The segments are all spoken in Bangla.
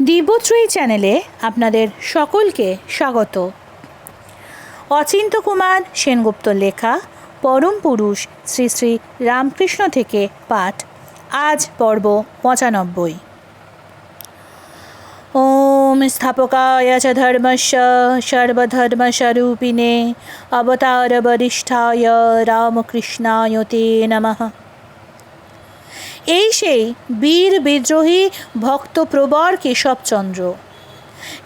দিব্যত্রয়ী চ্যানেলে আপনাদের সকলকে স্বাগত। অচিন্ত কুমার সেনগুপ্ত লেখা পরম পুরুষ শ্রী শ্রী রামকৃষ্ণ থেকে পাঠ, আজ পর্ব পঁচানব্বই। ওম স্থাপকায় চ ধর্মস্য সর্বধর্মস্বরূপিণে অবতার বরিষ্ঠায় রামকৃষ্ণায় তে নমঃ। এই সেই বীর বিদ্রোহী ভক্তপ্রবর কেশবচন্দ্র।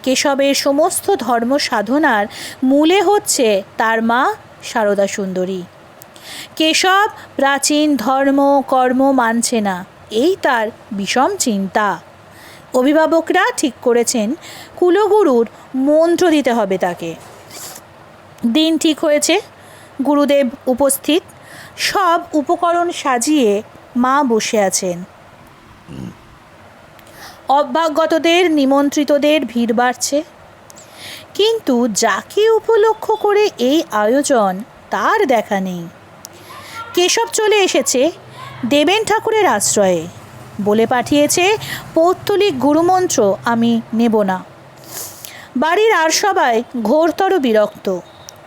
কেশবের সমস্ত ধর্ম সাধনার মূলে হচ্ছে তার মা সারদা সুন্দরী কেশব প্রাচীন ধর্ম, কর্ম মানছে না, এই তার বিষম চিন্তা। অভিভাবকরা ঠিক করেছেন, কুলগুরুর মন্ত্র দিতে হবে তাকে। দিন ঠিক হয়েছে, গুরুদেব উপস্থিত, সব উপকরণ সাজিয়ে মা বসে আছেন। অভ্যাগতদের নিমন্ত্রিতদের ভিড় বাড়ছে। কিন্তু যাকে উপলক্ষ করে এই আয়োজন, তার দেখা নেই। কেশব চলে এসেছে দেবেন ঠাকুরের আশ্রয়ে। বলে পাঠিয়েছে, পৌত্তলিক গুরুমন্ত্র আমি নেব না। বাড়ির আর সবাই ঘোরতর বিরক্ত।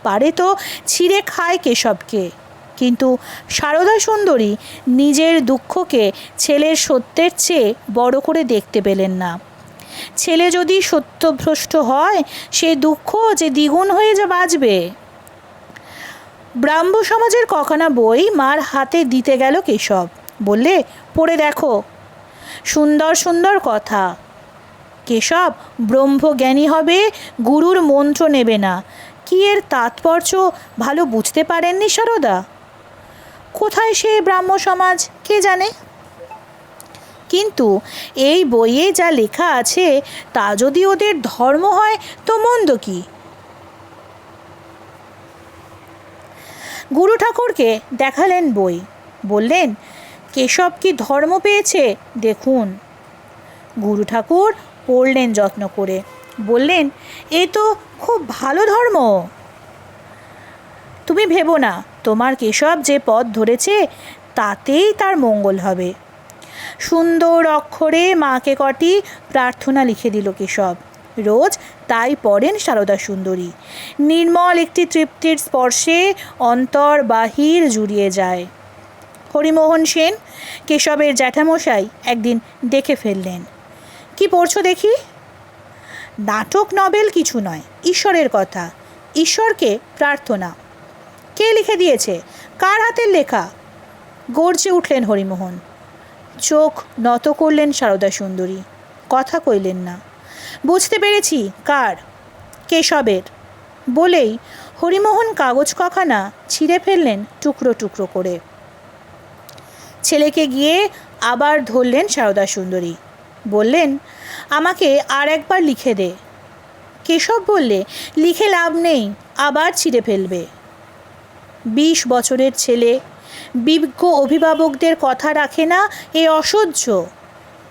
পারে তো ছিঁড়ে খায় কেশবকে। কিন্তু সারদা সুন্দরী নিজের দুঃখকে ছেলের সত্যের চেয়ে বড় করে দেখতে পেলেন না। ছেলে যদি সত্যভ্রষ্ট হয়, সে দুঃখ যে দ্বিগুণ হয়ে যা বাঁচবে। ব্রাহ্ম সমাজের কখানা বই মার হাতে দিতে গেল কেশব। বললে, পড়ে দেখো। সুন্দর সুন্দর কথা। কেশব ব্রহ্মজ্ঞানী হবে, গুরুর মন্ত্র নেবে না। কি এর তাৎপর্য ভালো বুঝতে পারেননি সারদা? কোথায় সে ব্রাহ্ম সমাজ? কে জানে? কিন্তু এই বইয়ে যা লেখা আছে, তা যদি ওদের ধর্ম হয়, তো মন্দ কি? গুরু ঠাকুরকে দেখালেন বই। বললেন, কেশব কি ধর্ম পেয়েছে? দেখুন। গুরু ঠাকুর পড়লেন যত্ন করে। বললেন, এ তো খুব ভালো ধর্ম। তুমি ভেবো না তোমার কেশব যে পথ ধরেছে, তাতেই তার মঙ্গল হবে। সুন্দর অক্ষরে মাকে কটি প্রার্থনা লিখে দিল কেশব। রোজ তাই পড়েন সারদা সুন্দরী। নির্মল একটি তৃপ্তির স্পর্শে অন্তর বাহির জুড়িয়ে যায়। হরিমোহন সেন, কেশবের জ্যাঠামশাই একদিন দেখে ফেললেন। কি পড়ছো দেখি? নাটক, নবেল কিছু নয়, ঈশ্বরের কথা। ঈশ্বরকে প্রার্থনা। কে লিখে দিয়েছে? কার হাতের লেখা? গর্জে উঠলেন হরিমোহন। চোখ নত করলেন সারদা সুন্দরী। কথা কইলেন না। বুঝতে পেরেছি, কার? কেশবের। বলেই হরিমোহন কাগজ কখানা ছিঁড়ে ফেললেন টুকরো টুকরো করে। ছেলেকে গিয়ে আবার ধরলেন সারদা সুন্দরী। বললেন, আমাকে আর একবার লিখে দে। কেশব বললে, লিখে লাভ নেই, আবার ছিঁড়ে ফেলবে। বিশ বছরের ছেলে। বিজ্ঞ অভিভাবকদের কথা রাখে না এ অসহ্য।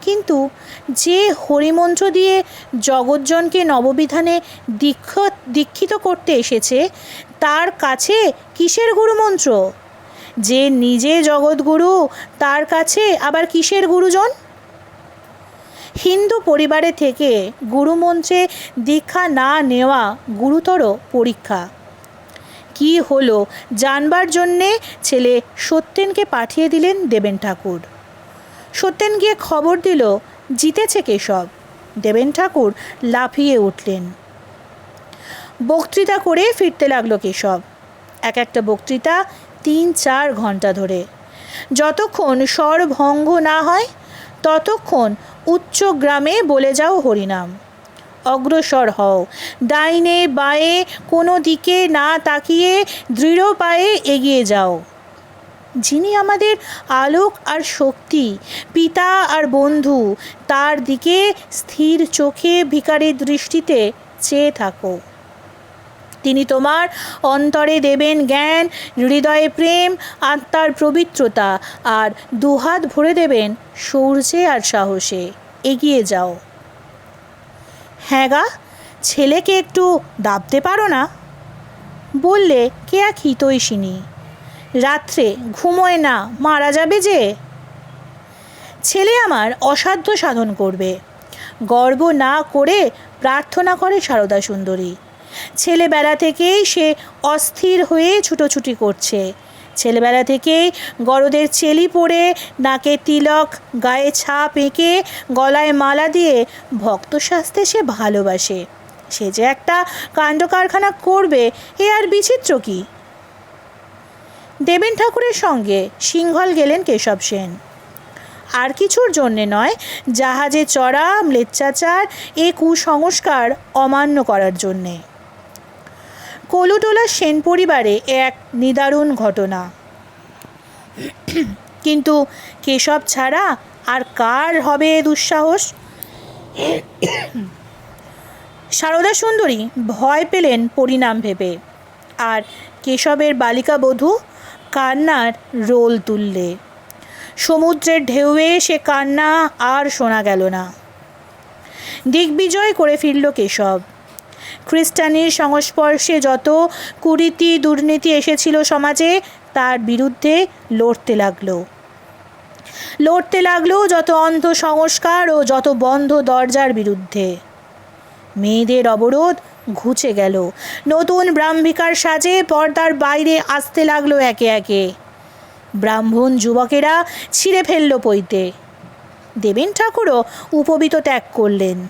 কিন্তু যে হরিমন্ত্র দিয়ে জগজ্জনকে নববিধানে দীক্ষ দীক্ষিত করতে এসেছে, তার কাছে কিসের গুরুমন্ত্র? যে নিজে জগৎগুরু, তার কাছে আবার কিসের গুরুজন? হিন্দু পরিবারে থেকে গুরুমন্ত্রে দীক্ষা না নেওয়া গুরুতর পরীক্ষা। কি হলো জানবার জন্যে ছেলে সত্যেনকে পাঠিয়ে দিলেন দেবেন ঠাকুর। সত্যেন গিয়ে খবর দিল, জিতেছে কেশব দেবেন ঠাকুর লাফিয়ে উঠলেন। বক্তৃতা করে ফিরতে লাগল কেশব এক একটা বক্তৃতা তিন চার ঘণ্টা ধরে। যতক্ষণ স্বর ভঙ্গ না হয়, ততক্ষণ উচ্চ গ্রামে বলে যাও হরিনাম। অগ্রসর হও। ডাইনে বায়ে কোনো দিকে না তাকিয়ে দৃঢ় পায়ে এগিয়ে যাও। যিনি আমাদের আলোক আর শক্তি, পিতা আর বন্ধু, তার দিকে স্থির চোখে ভিকারির দৃষ্টিতে চেয়ে থাকো। তিনি তোমার অন্তরে দেবেন জ্ঞান, হৃদয়ে প্রেম, আত্মার পবিত্রতা, আর দুহাত ভরে দেবেন সৌর্যে আর সাহসে। এগিয়ে যাও। হ্যাঁ গা, ছেলেকে একটু দাবতে পারো না? বললে, কে এক হিতৈষিনী? রাত্রে ঘুমোয় না, মারা যাবে যে? ছেলে আমার অসাধ্য সাধন করবে। গর্ব না করে প্রার্থনা করে সারদা সুন্দরী। ছেলেবেলা থেকেই সে অস্থির হয়ে ছুটোছুটি করছে। ছেলেবেলা থেকেই গরদের চেলি পরে নাকে তিলক, গায়ে ছাপ এঁকে গলায় মালা দিয়ে ভক্ত সাজতে সে ভালোবাসে। সে যে একটা কাণ্ড কারখানা করবে, এ আর বিচিত্র কি? দেবেন ঠাকুরের সঙ্গে সিংহল গেলেন কেশব সেন। আর কিছুর জন্যে নয়, জাহাজে চড়া, ম্লেচ্ছাচার, এ কুসংস্কার অমান্য করার জন্যে। কলুটোলা সেন পরিবারে এক নিদারুণ ঘটনা। কিন্তু কেশব ছাড়া আর কার হবে দুঃসাহস? সারদা সুন্দরী ভয় পেলেন পরিণাম ভেবে, আর কেশবের বালিকা বধূ কান্নার রোল তুললে। সমুদ্রের ঢেউয়ে সে কান্না আর শোনা গেল না। দিগ্বিজয় করে ফিরল কেশব। খ্রিস্টানির সংস্পর্শে যত কুরীতি, দুর্নীতি এসেছিল সমাজে, তার বিরুদ্ধে লড়তে লাগল। লড়তে লাগল যত অন্ধ সংস্কার ও যত বন্ধ দরজার বিরুদ্ধে। মেয়েদের অবরোধ ঘুচে গেল। নতুন ব্রাহ্মিকার সাজে পর্দার বাইরে আসতে লাগল একে একে। ব্রাহ্মণ যুবকেরা ছিঁড়ে ফেলল পইতে দেবেন ঠাকুরও উপবিত ত্যাগ করলেন।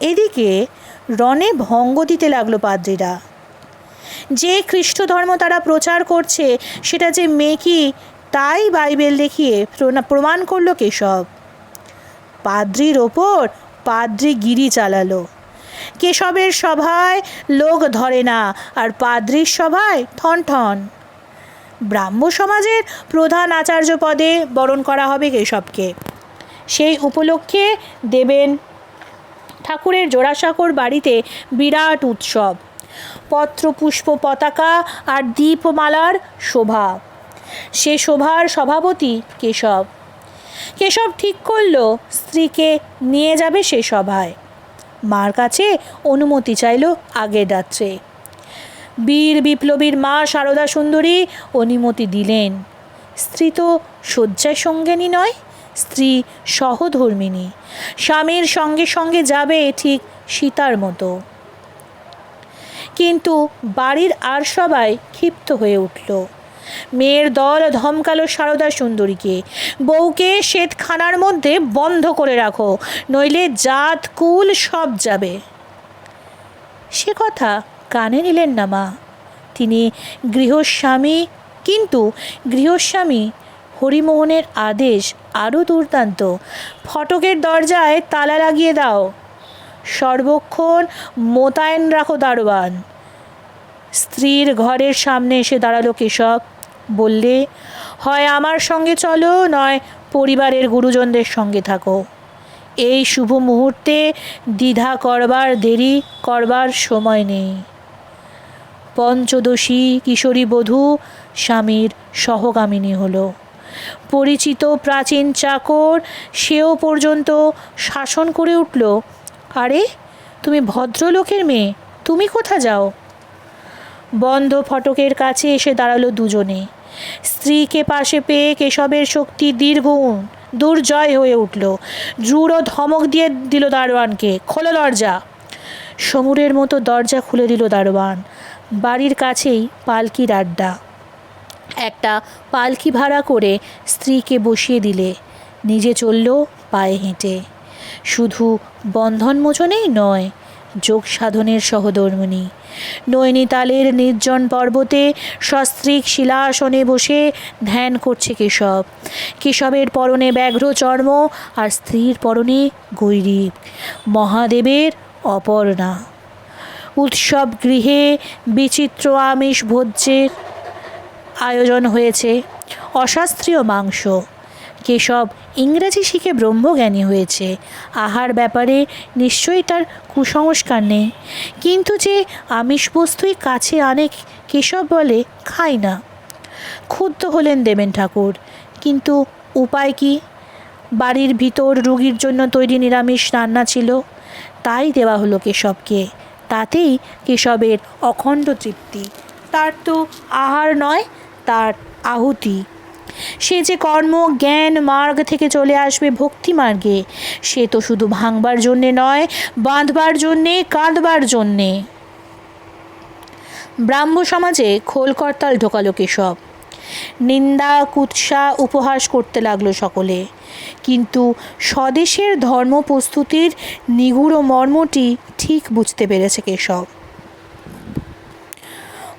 এদিকে রণে ভঙ্গ দিতে লাগল পাদ্রীরা। যে খ্রিস্ট ধর্ম তারা প্রচার করছে, সেটা যে মেকি তাই বাইবেল দেখিয়ে প্রমাণ করল কেশব। পাদ্রির ওপর পাদ্রি গিরি চালালো। কেশবের সভায় লোক ধরে না, আর পাদ্রির সভায় ঠন ঠন। ব্রাহ্ম সমাজের প্রধান আচার্য পদে বরণ করা হবে কেশবকে। সেই উপলক্ষে দেবেন ঠাকুরের জোড়াসাঁকোর বাড়িতে বিরাট উৎসব। পত্র পুষ্প পতাকা আর দীপমালার শোভা। সে শোভার সভাপতি কেশব। কেশব ঠিক করল, স্ত্রীকে নিয়ে যাবে সে সভায়। মার কাছে অনুমতি চাইল আগের রাত্রে। বীর বিপ্লবীর মা সারদা সুন্দরী অনুমতি দিলেন। স্ত্রী তো শয্যায় সঙ্গিনী নয়। স্ত্রী সহধর্মিনী স্বামীর সঙ্গে সঙ্গে যাবে ঠিক সীতার মতো। কিন্তু বাড়ির আর সবাই ক্ষিপ্ত হয়ে উঠল। মেয়ের দল ধমকালো সারদা সুন্দরীকে। বউকে শ্বেতখানার মধ্যে বন্ধ করে রাখো, নইলে জাত, কুল সব যাবে। সে কথা কানে নিলেন না মা। তিনি গৃহস্বামী, কিন্তু গৃহস্বামী হরিমোহনের আদেশ আরও দুর্দান্ত। ফটকের দরজায় তালা লাগিয়ে দাও। সর্বক্ষণ মোতায়েন রাখো দারোয়ান। স্ত্রীর ঘরের সামনে এসে দাঁড়াল কেশব। বললে, হয় আমার সঙ্গে চলো, নয় পরিবারের গুরুজনদের সঙ্গে থাকো। এই শুভ মুহূর্তে দ্বিধা করবার দেরি, করবার সময় নেই। পঞ্চদশী কিশোরী বধূ স্বামীর সহগামিনী হলো। পরিচিত প্রাচীন চাকর, সেও পর্যন্ত শাসন করে উঠল। আরে, তুমি ভদ্রলোকের মেয়ে, তুমি কোথা যাও? বন্ধ ফটকের কাছে এসে দাঁড়াল দুজনে। স্ত্রীকে পাশে পেয়ে কেশবের শক্তি দীর্ঘগুণ দুর্জয় হয়ে উঠল। জুড়ো ধমক দিয়ে দিল দারোয়ানকে, খোলো দরজা। সমুরের মতো দরজা খুলে দিল দারোয়ান। বাড়ির কাছেই পালকির আড্ডা। একটা পালকি ভাড়া করে স্ত্রীকে বসিয়ে দিলে। নিজে চলল পায়ে হেঁটে। শুধু বন্ধন মোচনেই নয় যোগ সাধনের সহধর্মিনী। নৈনিতালের নির্জন পর্বতে সস্ত্রীক শিলাসনে বসে ধ্যান করছে কেশব। কেশবের পরনে ব্যাঘ্র চর্ম আর স্ত্রীর পরনে গৈরিক মহাদেবের অপর্ণা। উৎসব গৃহে বিচিত্র আমিষ ভোজ্যের আয়োজন হয়েছে। অশাস্ত্রীয় মাংস। কেশব ইংরেজি শিখে ব্রহ্মজ্ঞানী হয়েছে। আহার ব্যাপারে নিশ্চয়ই তার কুসংস্কার নেই। কিন্তু যে আমিষ বস্তুই কাছে আনে, কেশব বলে, খাই না। ক্ষুব্ধ হলেন দেবেন ঠাকুর। কিন্তু উপায় কি? বাড়ির ভিতর রুগীর জন্য তৈরি নিরামিষ রান্না ছিল। তাই দেওয়া হলো কেশবকে। তাতেই কেশবের অখণ্ড তৃপ্তি। তার তো আহার নয় তার আহুতি। সে যে কর্ম, জ্ঞান, মার্গ থেকে চলে আসবে ভক্তি মার্গে, সে তো শুধু ভাঙবার জন্যে নয়, বাঁধবার জন্যে, কাঁদবার জন্যে। ব্রাহ্ম সমাজে খোল করতাল ঢোকালো কেশব। নিন্দা, কুৎসা, উপহাস করতে লাগল সকলে। কিন্তু স্বদেশের ধর্ম প্রস্তুতির নিগুড় মর্মটি ঠিক বুঝতে পেরেছে কেশব।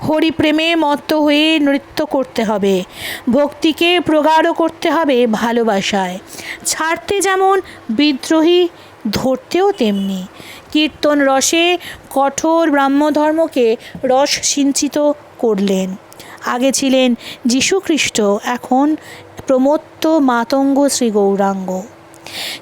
হরিপ্রেমে মত্ত হয়ে নৃত্য করতে হবে। ভক্তিকে প্রগাঢ় করতে হবে ভালোবাসায়। ছাড়তে যেমন বিদ্রোহী, ধরতেও তেমনি। কীর্তন রসে কঠোর ব্রাহ্মধর্মকে রস সিঞ্চিত করলেন। আগে ছিলেন যীশুখ্রিস্ট এখন প্রমত্ত মাতঙ্গ শ্রী গৌরাঙ্গ।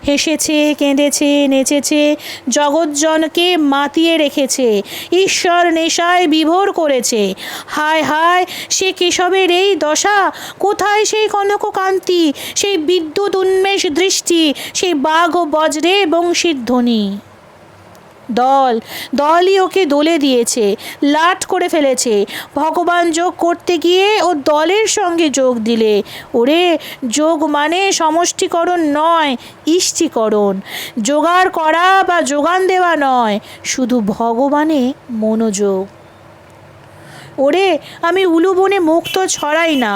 হেসেছে, কেঁদেছে, নেচেছে জগৎজনকে মাতিয়ে রেখেছে, ঈশ্বর নেশায় বিভোর করেছে। হায় হায়, সে কেশবের এই দশা? কোথায় সেই কনককান্তি, সেই বিদ্যুৎ উন্মেষ দৃষ্টি, সেই বাঘ ও বজ্রে বংশীর ধ্বনি? দল। দলই ওকে দোলে দিয়েছে, লাট করে ফেলেছে। ভগবান যোগ করতে গিয়ে ও দলের সঙ্গে যোগ দিলে। ওরে, যোগ মানে সমষ্টিকরণ নয়, ইষ্টিকরণ। জোগাড় করা বা যোগান দেওয়া নয়, শুধু ভগবানে মনোযোগ। ওরে, আমি উলুবনে মুখ তো ছড়াই না।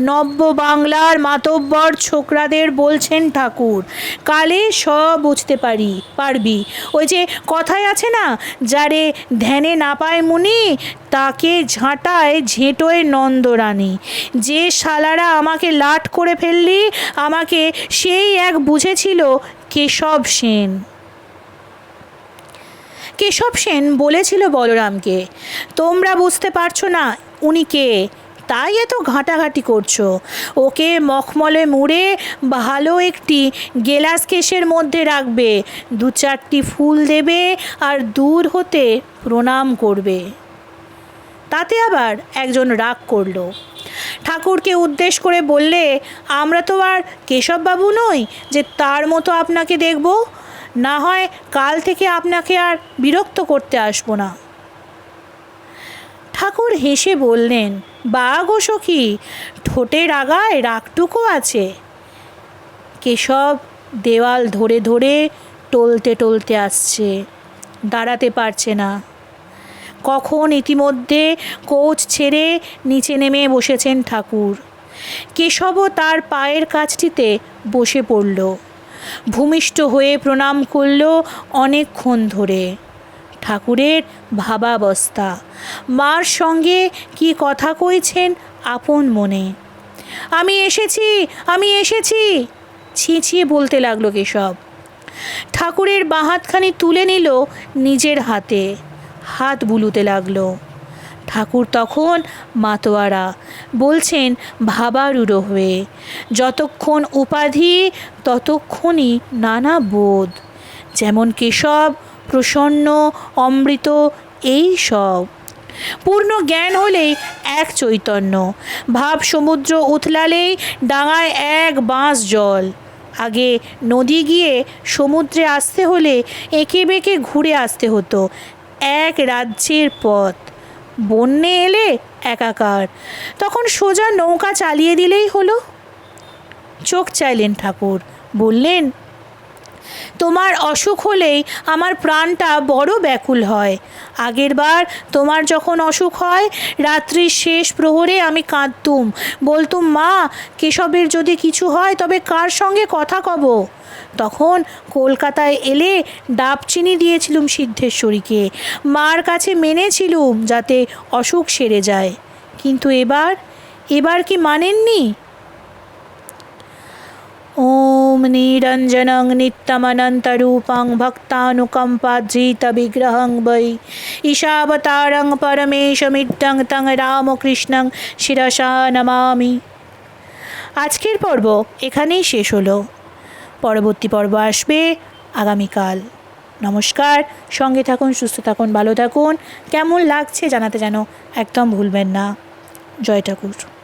নব্য বাংলার মাতব্বর ছোকরাদের বলছেন ঠাকুর, কালে সব বুঝতে পারি, পারবি। ওই যে কথায় আছে না, যারে ধ্যানে না পায় মুনি, তাকে ঝাঁটায় ঝেঁটোয় নন্দরানী। যে শালারা আমাকে লাট করে ফেললি, আমাকে সেই এক বুঝেছিল কেশব সেন। কেশব সেন বলেছিল বলরামকে, তোমরা বুঝতে পারছ না উনি কে? তাই এত ঘাঁটাঘাঁটি করছ। ওকে মখমলে মুড়ে ভালো একটি গেলাস কেশের মধ্যে রাখবে, দু চারটি ফুল দেবে আর দূর হতে প্রণাম করবে। তাতে আবার একজন রাগ করল। ঠাকুরকে উদ্দেশ করে বললে, আমরা তো আর কেশববাবু নই যে তার মতো আপনাকে দেখব। না হয় কাল থেকে আপনাকে আর বিরক্ত করতে আসব না। ঠাকুর হেসে বললেন, বা গো সখী, ঠোঁটের আগায় রাগটুকু আছে। কেশব দেওয়াল ধরে ধরে টলতে টলতে আসছে, দাঁড়াতে পারছে না। কখন ইতিমধ্যে কোচ ছেড়ে নিচে নেমে বসেছেন ঠাকুর। কেশবও তার পায়ের কাছটিতে বসে পড়ল। ভূমিষ্ঠ হয়ে প্রণাম করল অনেকক্ষণ ধরে। ঠাকুরের ভাবাবস্থা। মার সঙ্গে কি কথা কইছেন আপন মনে। আমি এসেছি আমি এসেছি। ছিঁচিয়ে বলতে লাগল কেশব। ঠাকুরের বাহাতখানি তুলে নিল নিজের হাতে। হাত বুলুতে লাগল। ঠাকুর তখন মাতোয়ারা। বলছেন ভাবারুড়ো হয়ে। যতক্ষণ উপাধি, ততক্ষণই নানা বোধ। যেমন কেশব, প্রসন্ন, অমৃত, এই সব। পূর্ণ জ্ঞান হলেই এক চৈতন্য। ভাব সমুদ্র উথলালেই ডাঙায় এক বাঁশ জল। আগে নদী গিয়ে সমুদ্রে আসতে হলে এঁকে বেঁকে ঘুরে আসতে হতো। এক রাজ্যের পথ। বন্যে এলে একাকার। তখন সোজা নৌকা চালিয়ে দিলেই হলো। চোখ চাইলেন ঠাকুর। বললেন তোমার অসুখ হলেই আমার প্রাণটা বড় ব্যাকুল হয়। আগেরবার তোমার যখন অসুখ হয়, রাত্রির শেষ প্রহরে আমি কাঁদতুম। বলতুম, মা, কেশবের যদি কিছু হয়, তবে কার সঙ্গে কথা কব? তখন কলকাতায় এলে ডাব চিনি দিয়েছিলুম সিদ্ধেশ্বরীকে। মার কাছে মেনেছিলুম যাতে অসুখ সেরে যায়। কিন্তু এবার এবার কি মানেননি? ॐ निरञ्जनं नित्यमनन्तरूपं भक्तानुकम्पाधृतविग्रहं वै ईशावतारं परमेशमिद्धं तं রামকৃষ্ণং শিরসা নমামি আজকের পর্ব এখানেই শেষ হলো পরবর্তী পর্ব আসবে আগামীকাল নমস্কার সঙ্গে থাকুন সুস্থ থাকুন ভালো থাকুন কেমন লাগছে জানাতে যেন একদম ভুলবেন না জয় ঠাকুর